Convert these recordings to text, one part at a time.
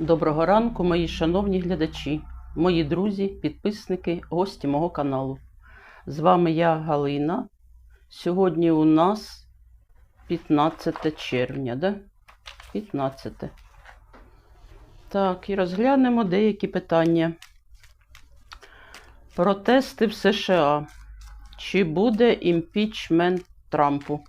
Доброго ранку, мої шановні глядачі, мої друзі, підписники, гості мого каналу. З вами я Галина. Сьогодні у нас 15 червня, да? 15. Так, і розглянемо деякі питання. Протести в США. Чи буде імпічмент Трампу?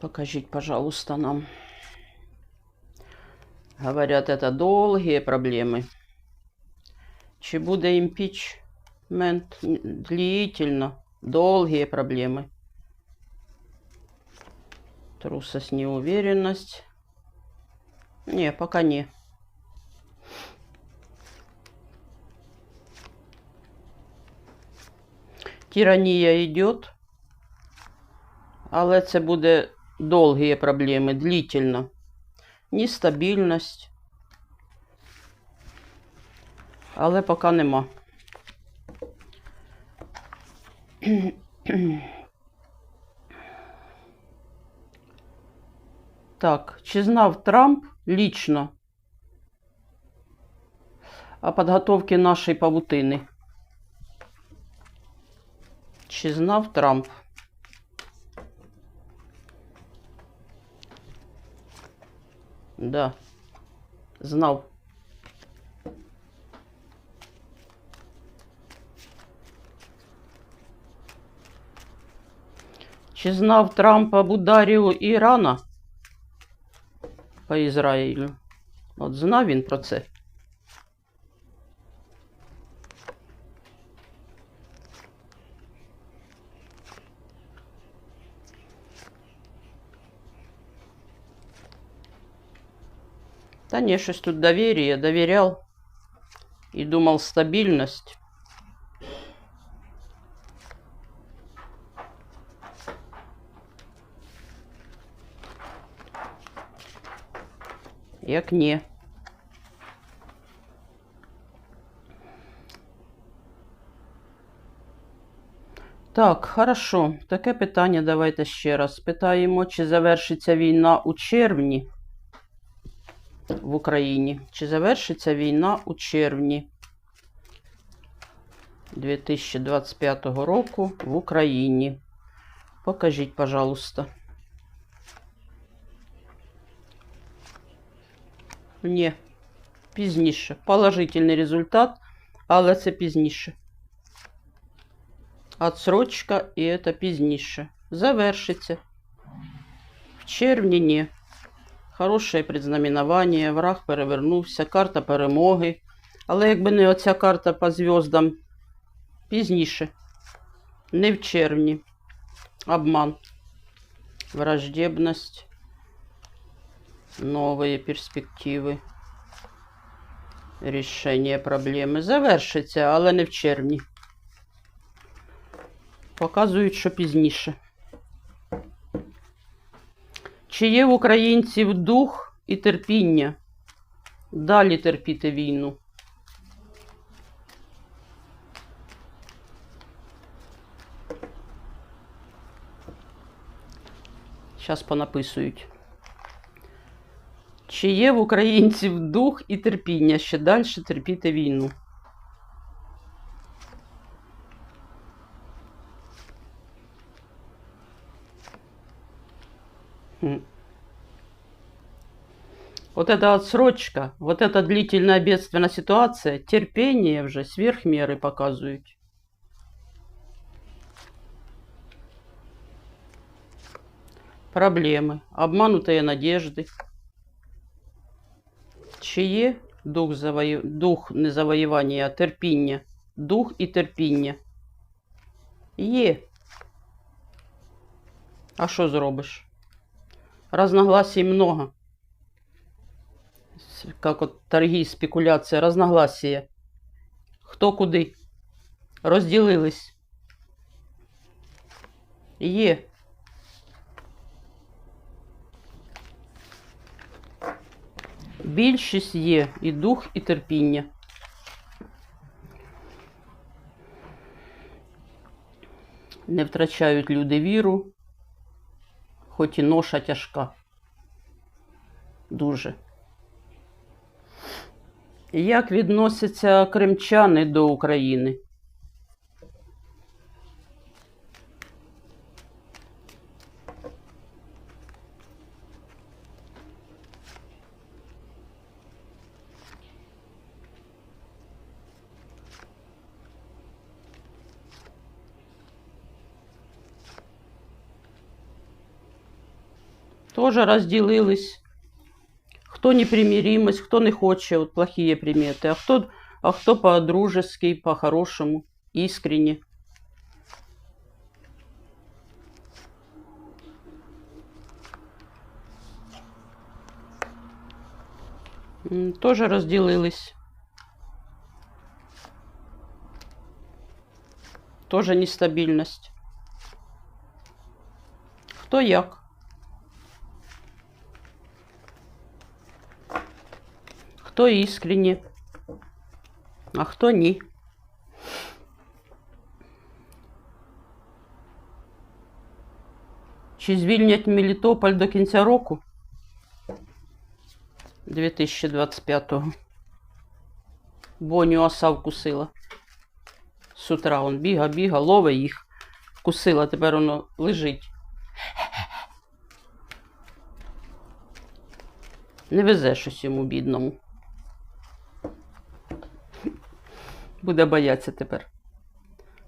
Покажите, пожалуйста, нам. Говорят, это долгие проблемы. Чи буде импичмент длительно, долгие проблемы. Трусость, неуверенность. Не, пока не. Тирания идет, але це буде довгі проблеми, длительно. Нестабільність. Але поки нема. Так, чи знав Трамп лично о підготовці нашої павутини? Чи знав Трамп? Да. Знав. Чи знав Трамп об ударі Ірана по Ізраїлю? От знав він про це. Да не, щось тут доверие, доверял и думал стабильность. Як не. Так, хорошо. Таке питання давайте ще раз питаємо, чи завершиться війна у червні в Україні. Чи завершиться війна у червні 2025 року в Україні? Покажіть, пожалуйста. Ні, пізніше. Положительний результат, але це пізніше. Отсрочка і це пізніше. Завершиться. В червні ні. Хороше предзнаменування, враг перевернувся, карта перемоги. Але якби не оця карта по зв'яздам пізніше, не в червні. Обман, враждебність, нові перспективи, рішення проблеми. Завершиться, але не в червні. Показують, що пізніше. Чи є в українців дух і терпіння далі терпіти війну? Зараз понаписують. Чи є в українців дух і терпіння ще далі терпіти війну? Вот эта отсрочка, вот эта длительная бедственная ситуация, терпение вже сверх меры показують. Проблеми, обманутые надежди. Чи є дух, завою... дух не завоювання, а терпіння? Дух і терпіння. Є. А що зробиш? Разногласий много. С- Как от торги, спекуляція, разногласия. Хто куди? Розділились. Є. Більшість є і дух, і терпіння. Не втрачають люди віру, хоч і ноша тяжка. Дуже. Як відносяться кримчани до України? Тоже розділились. Хто непримиримость, хто не хоче, от плохие примети, а хто, а хто по-дружески, по-хорошому, искренне. М, Тоже розділились. Тоже нестабільність. Хто як? Хто іскренні, а хто ні. Чи звільнять Мелітополь до кінця року 2025-го? Боню оса вкусила. З утра он біга, біга, ловить їх. Вкусила, тепер воно лежить. Не везе щось йому бідному. Буде боятися тепер.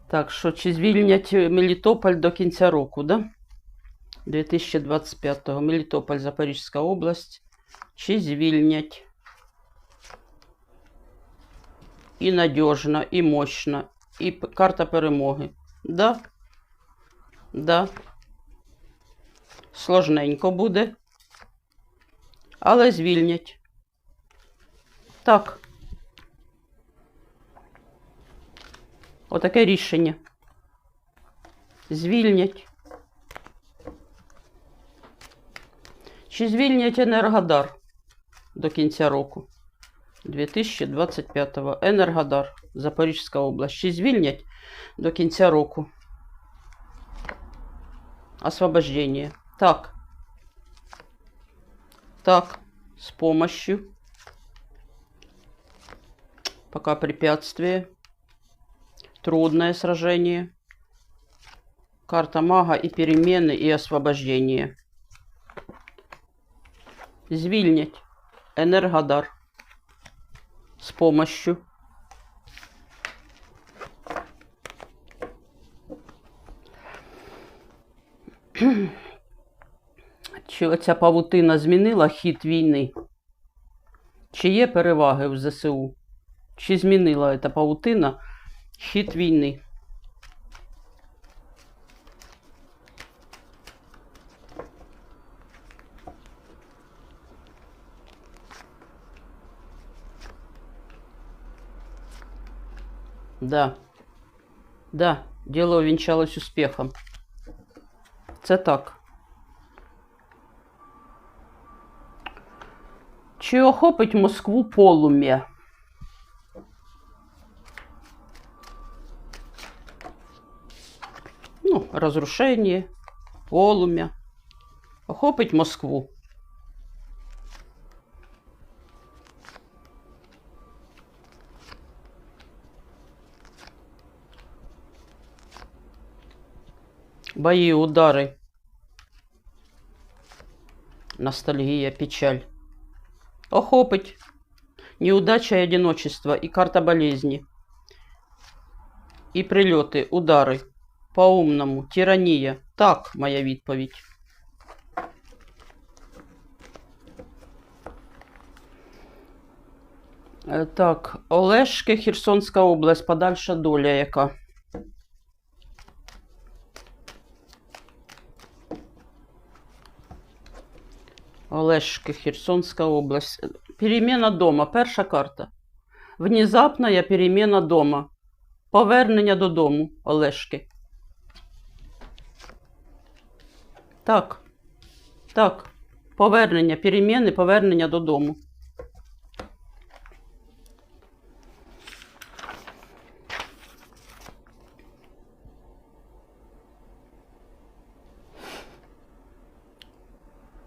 Так, що чи звільнять Мелітополь до кінця року, да? 2025-го. Мелітополь, Запорізька область. Чи звільнять? І надіжно, і мощно, і карта перемоги. Да? Да. Сложненько буде. Але звільнять. Так. Отаке рішення. Звільнять. Чи звільнять Енергодар до кінця року 2025-го? Енергодар, Запорізька область. Чи звільнять до кінця року? Освобождение. Так. Так. С помощью. Пока препятствие. Трудное сражение. Карта мага и перемены, и освобождение. Звільнять. Енергодар. З помощью. Чи оця павутина змінила хід війни? Чи є переваги в ЗСУ? Чи змінила ця павутина хід війни? Да. Да, дело увенчалось успехом. Це так. Чи охопить Москву полум'я? Разрушение, полум'я. Охопить Москву. Бои, удары. Ностальгия, печаль. Охопить. Неудача и одиночество, и карта болезни. І прильоти, удари. По-умному, тирания. Так, моя відповідь. Е, Так, Олешки, Херсонська область, подальша доля яка. Олешки, Херсонська область. Перемена дома. Перша карта. Внезапна перемена дома. Повернення додому, Олешки. Так. Так. Повернення, переміни, повернення додому.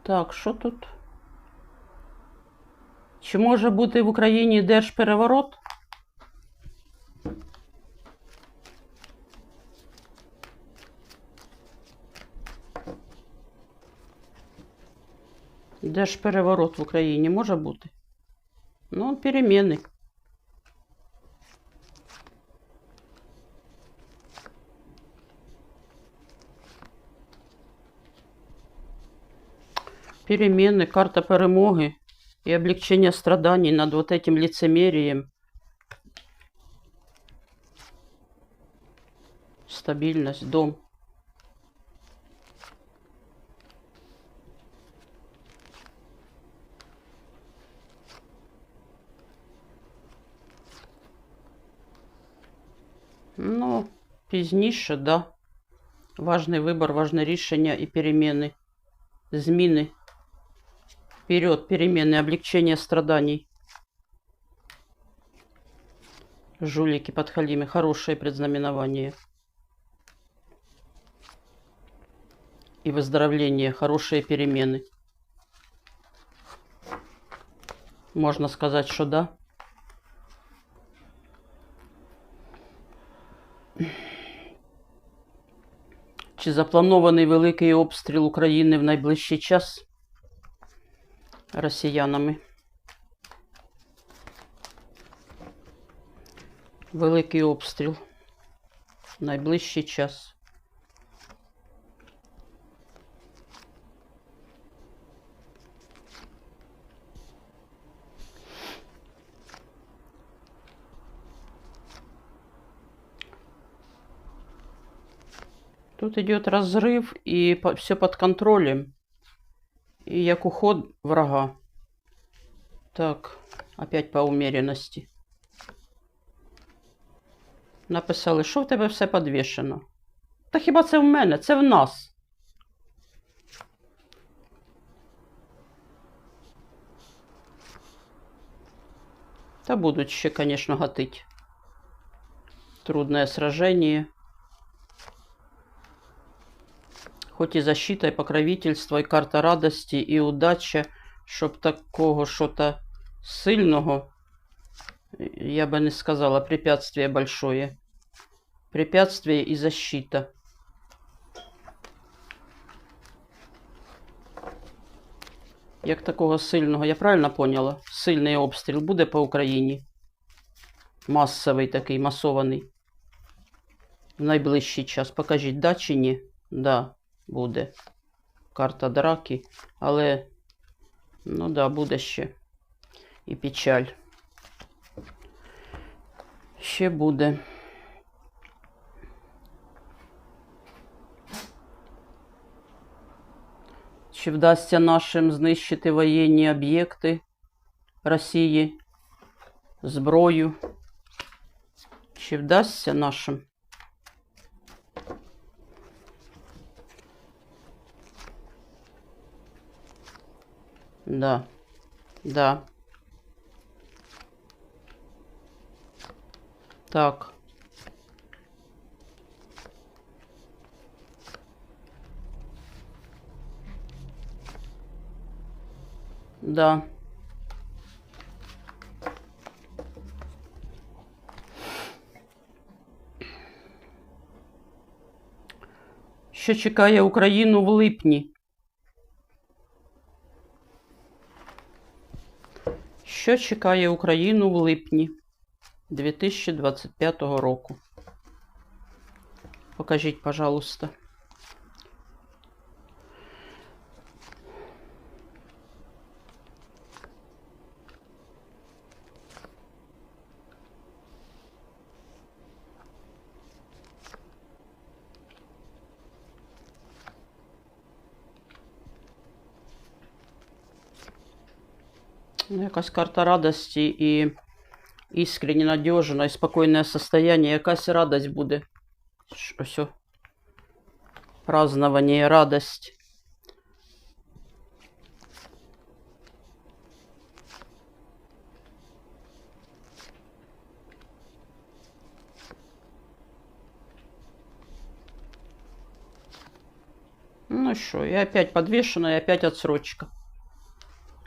Так, що тут? Чи може бути в Україні держпереворот? Держпереворот в Україні може бути? Ну, переміни. Перемены, карта перемоги и облегчение страданий над вот этим лицемерием. Стабильность, дом. пізніше, да. Важний вибор, важне рішення і переміни. Зміни. Вперед, перемены, облегчение страданий. Жулики, подхалимы, хорошее предзнаменование. И выздоровление, хорошие перемены. Можно сказать, что да. Чи запланований великий обстріл України в найближчий час росіянами? Великий обстріл в найближчий час. Тут идет разрыв и все под контролем. И як уход врага. Так, опять по умеренности. Написали, що в тебе все підвішено. Та хіба це в мене? Це в нас. Та будуть ще, конечно, гатить. Трудное сражение. Хоть и защита, и покровительство, и карта радості, і удача, щоб такого що-то сильного, я бы не сказала, препятствие большое. Препятствие и защита. Як такого сильного, я правильно поняла? Сильний обстріл буде по Україні. Масовий такий, масований. В найближчий час. Покажіть, да чи ні? Да буде карта драки, але, ну да, буде ще і печаль. Ще буде. Чи вдасться нашим знищити воєнні об'єкти Росії, зброю? Чи вдасться нашим? Да. Да. Так. Да. Що чекає Україну в липні? Що чекає Україну в липні 2025 року? Покажіть, пожалуйста. Якась карта радості і іскренне, надежне і спокійне состояние. Якась радость буде. Ш- Ось. о. Празднование, радость. Ну что, и опять подвешено, и опять отсрочка.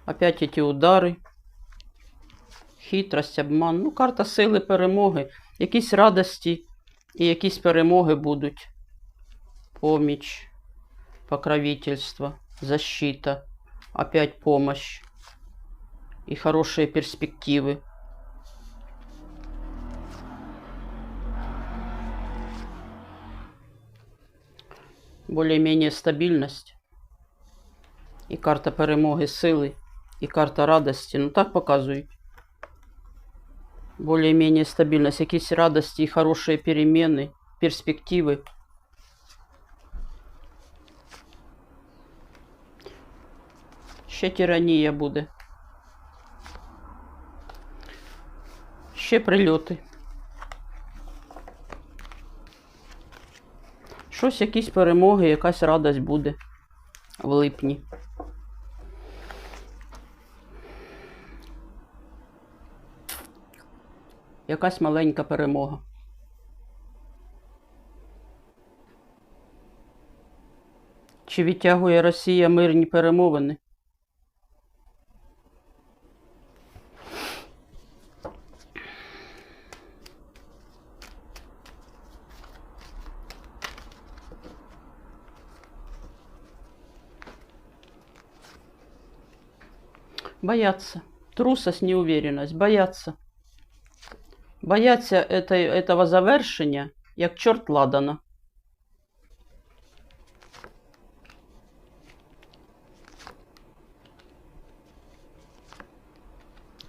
Опять эти удары. Хитрость, обман. Ну, карта сили перемоги. Якісь радості і якісь перемоги будуть. Поміч, покровительство, защита, опять помощь и хорошие перспективы. Более-менее стабильность. І карта перемоги сили, і карта радості. Ну так показують. Более-менее стабильность, якісь радості і хороші переміни, перспективи. Ще тиранія буде. Ще прильоти. Щось, якісь перемоги, якась радость буде в липні. Якась маленька перемога. Чи відтягує Росія мирні перемовини? Боятся. Трусость, неуверенность. Боятся. Бояться этой, этого завершення, як чорт ладана.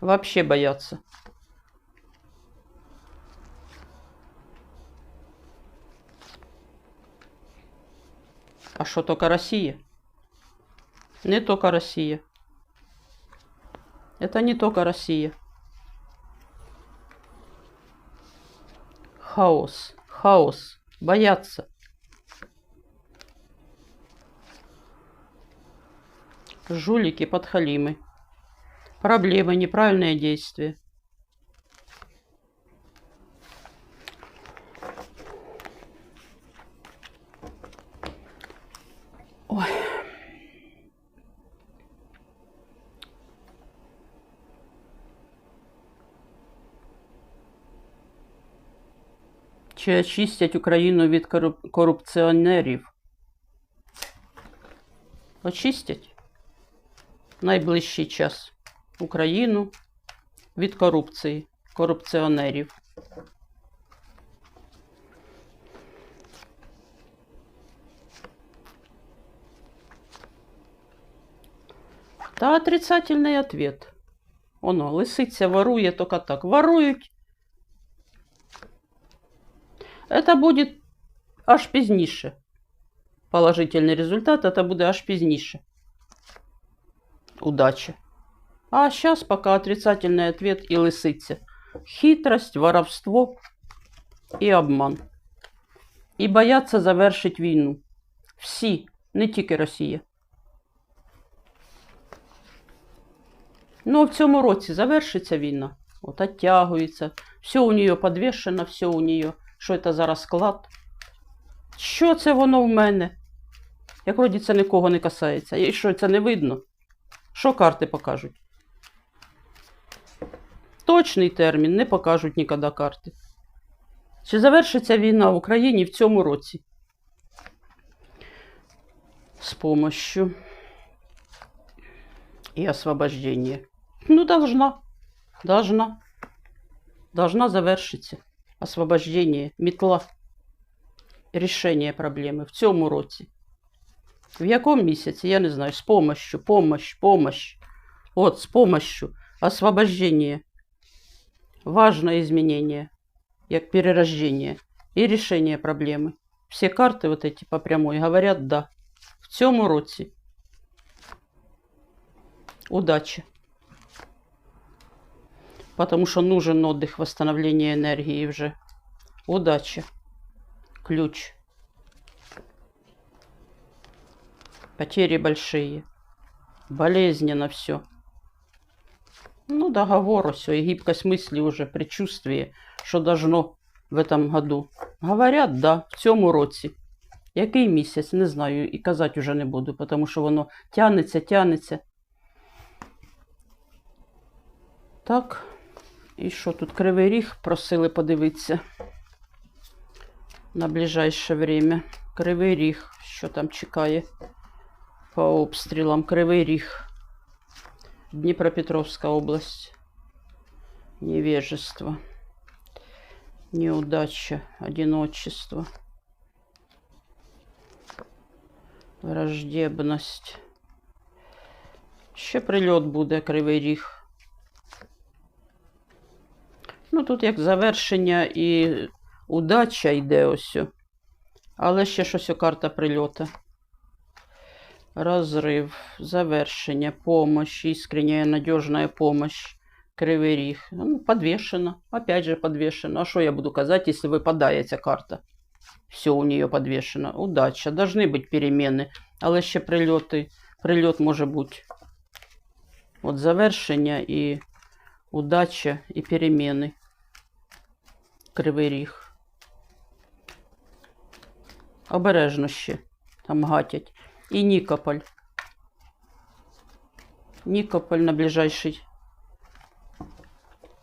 Вообще боятся. А что, только Россия? Не только Россия. Это не только Россия. Хаос, хаос, боятся. Жулики, подхалимы. Проблемы, неправильные действия. Чи очистять Україну від корупціонерів? Очистять найближчий час Україну від корупції, корупціонерів. Та отрицательний ответ. Оно, лисиця ворує тільки так. Ворують. Это будет аж пізніше. Положительний результат это буде аж пізніше. Удачи. А сейчас пока отрицательный ответ и лисиця. Хитрость, воровство и обман. І бояться завершити війну. Всі, не тільки Росія. Ну, в цьому році завершиться війна. От оттягується. Все у нее подвішено, все у нее. Що це за розклад? Що це воно в мене? Як вроді це нікого не касається. І що це не видно? Що карти покажуть? Точний термін не покажуть ніколи карти. Чи завершиться війна в Україні в цьому році? З помощью и освобождение. Ну, должна. Должна. Должна завершиться. Освобождение, метла. Рішення проблеми в цьому році. В якому місяці, я не знаю, з помощью, помощь, помощь. От, з помощью. Освобождение. Важное изменение, як перерождение. И решение проблемы. Все карты вот эти по прямой говорят «да». В цьому році. Удачи. Потому что нужен отдых, восстановление энергии уже. Удачи. Ключ. Потери большие. Болезненно все. Ну, договор, все. И гибкость мысли уже, предчувствие, что должно в этом году. Говорят, да, в цьому році. Який місяць, не знаю, і казати вже не буду, тому що воно тянеться, тянеться. Так. І що тут Кривий Ріг просили подивитися на ближайше время. Кривий Ріг, що там чекає по обстрілам. Кривий Ріг. Дніпропетровська область. Невежество. Неудача, одиночество. Враждебність. Ще прильот буде Кривий Ріг. Ну, тут як завершення і удача йде ось. Але ще щось о, карта прильота. Розрив, завершення, помощь, искренняя надежная помощь. Кривий ріг. Ну, подвешено. Опять же подвешено. А що я буду казати, если випадає ця карта? Все у нее подвешено. Удача. Должны бути перемены. Але ще прильоти. Прильот може бути. От завершення і удача і переміни. Кривий ріг. Обережно ще. Там гатять. І Нікополь. Нікополь на ближайший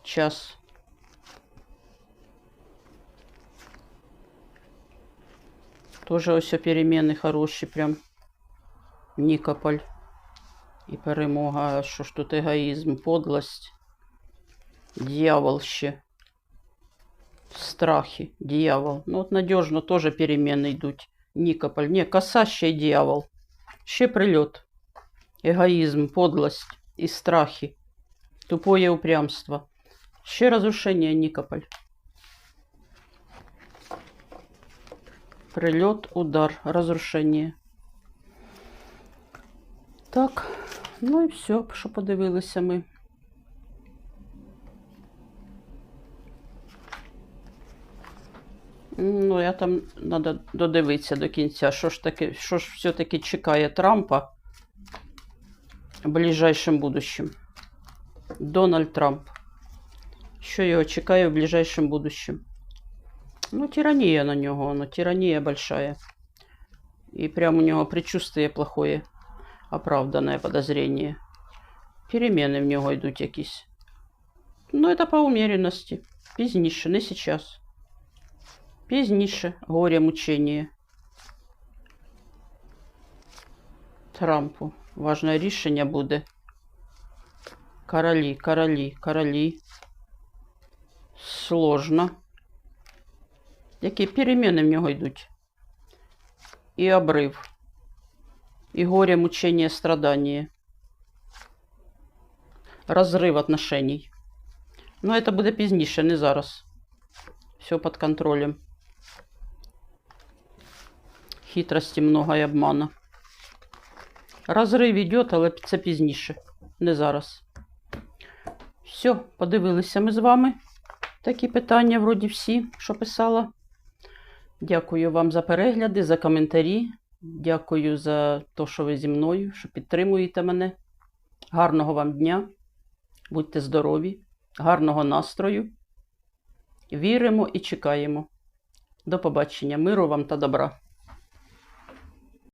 час. Тоже ось переміни хороші прям. Нікополь. І перемога. Що ж тут егоїзм, подлость. Дьявол ще. Страхи, дьявол. Ну от надежно тоже перемены йдуть. Нікополь. Не, коса ще й дьявол. Ще прильот. Егоїзм, подлость і страхи. Тупое упрямство. Ще разрушение Нікополь. Прильот, удар, разрушение. Так, ну і все, що подивилися ми. Ну, я там треба додивитися до кінця, що ж таки, що ж все-таки чекає Трампа в ближайшем будущем. Дональд Трамп. Що його чекає в ближайшем будущем? Ну, тиранія на нього, ну, тиранія большая. І прям у нього предчувствие плохое, оправданное подозрение. Переміни в нього йдуть якісь. Ну, це по умеренності. Пізніше, не сейчас. Пізніше горе мучення. Трампу. Важне рішення буде. Королі, королі, королі. Сложно. Які переміни в нього йдуть? І обрив. І горе, мучення, страдання. Розрив отношений. Ну, це буде пізніше, не зараз. Все під контролем. Хитрості много і обмана. Розрив йде, але це пізніше, не зараз. Все, подивилися ми з вами. Такі питання, вроді всі, що писала. Дякую вам за перегляди, за коментарі. Дякую за те, що ви зі мною, що підтримуєте мене. Гарного вам дня. Будьте здорові, гарного настрою. Віримо і чекаємо. До побачення, миру вам та добра.